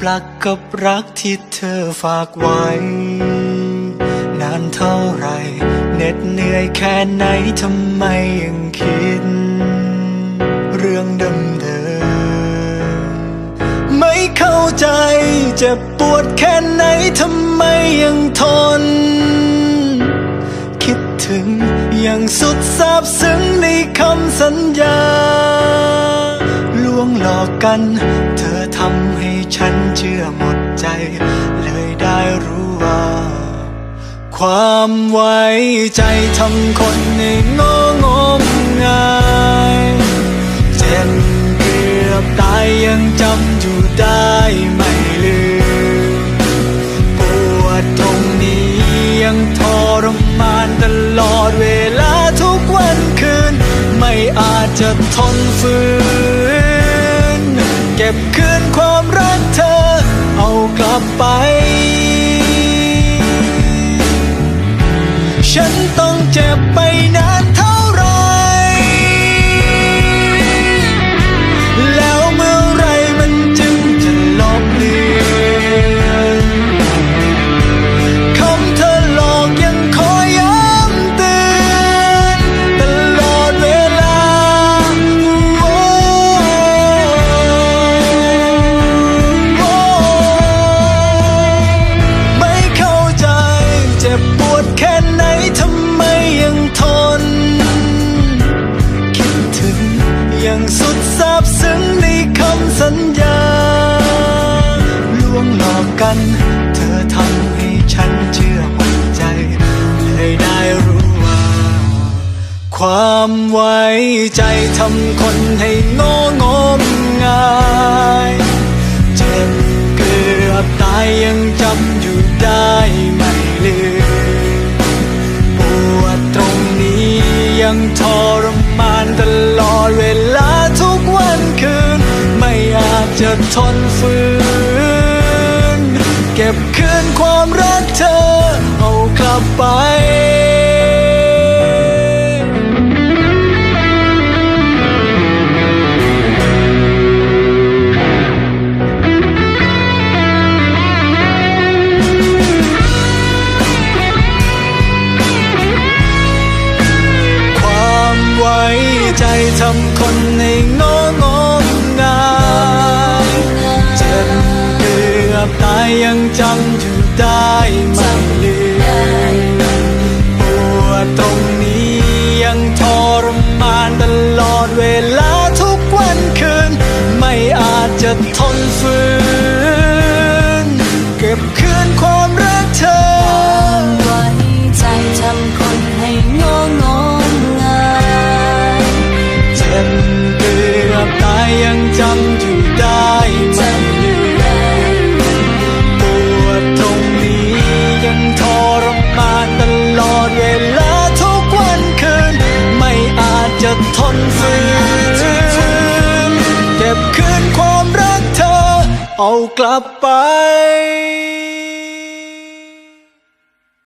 ปลักกับรักที่เธอฝากไว้ นานเท่าไรเหน็ดเหนื่อยแค่ไหนทำไมยังคิด เรื่องเดิมเดิมไม่เข้าใจเจ็บปวดแค่ไหนทำไมยังทน คิดถึงย่างสุดซาบซึ้งในคำสัญญาลวงหลอกกันเธอ ทำให้ฉันเชื่อหมดใจ เลยได้รู้ว่า ความไว้ใจทำคนให้งองมงายเจ็บเกือบตายยังจำอยู่ได้ไม่ลืมปวดตรงนี้ยังทรมานตลอดเวลาทุกวันคืน ไม่อาจจะทนฝืน ก็บคืนความรักเธอ เอากลับไป ฉันต้องเจ็บไปนะ กัน เธอทำให้ฉันเชื่อหมดใจ เลยได้รู้ว่า ความไว้ใจทำคนให้งองมงายเจ็บเกือบตายยังจำอยู่ได้ไม่ลืมปวดตรงนี้ยังทรมานตลอดเวลาทุกวันคืน ไม่อาจจะทนฝืน ก็บคืนความรักเธอ เอากลับไปความไว้ใจทำคนให้งอง ยยังจำอยู่ได้ไม่ลืมปวดตรงนี้ยังทรมานตลอดเวลาทุกวันคืน ไม่อาจจะทนฝืน คืนความรักเธอ เอากลับไป